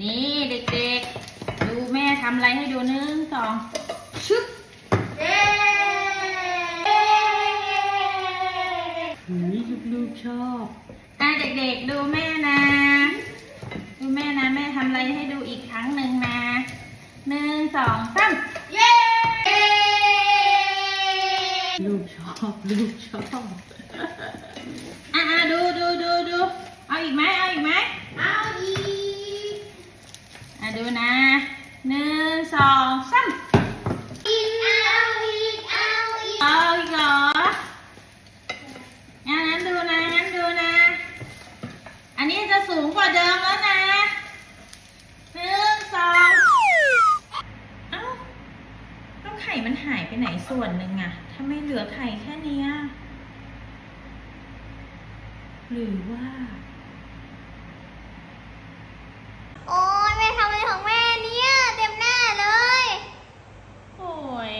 นี่เด็กๆำอะไรให้ดูหนึ่งสองชึบเย้หืยลูกๆชอบอะเด็กๆดูแม่นะ ดูแม่นะ แม่ทำอะไรให้ดูอีกครั้งหนึ่งนะหนึ่งสองสามเย้ลูกชอบลูกชอบอะอะดูดูดูดูเอาอีกไหมเอาอีกไหมเอาอีกอะดูนะ หนึ่งสองสามอีกเอาอีกเอาอีกเอาอีกเหรออะงั้นดูนะงั้นดูนะ อันนี้จะสูงกว่าเดิมแล้วนะหนึ่งสองเอ้าแล้วไข่มันหายไปไหนส่วนหนึ่งอะทำไมเหลือไข่แค่เนี้ยหรือว่า โอ้ยแม่ทำอะไรของแม่เนี่ยเต็มหน้าเลย โอ้ย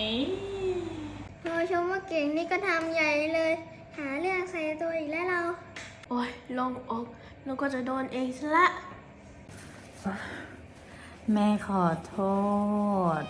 พอ ชมว่าเก่งนี่ก็ทำใหญ่เลย หาเรื่องใส่ตัวอีกแล้วเรา โอ้ยลงอกแล้วก็จะโดนเองซะละ แม่ขอโทษ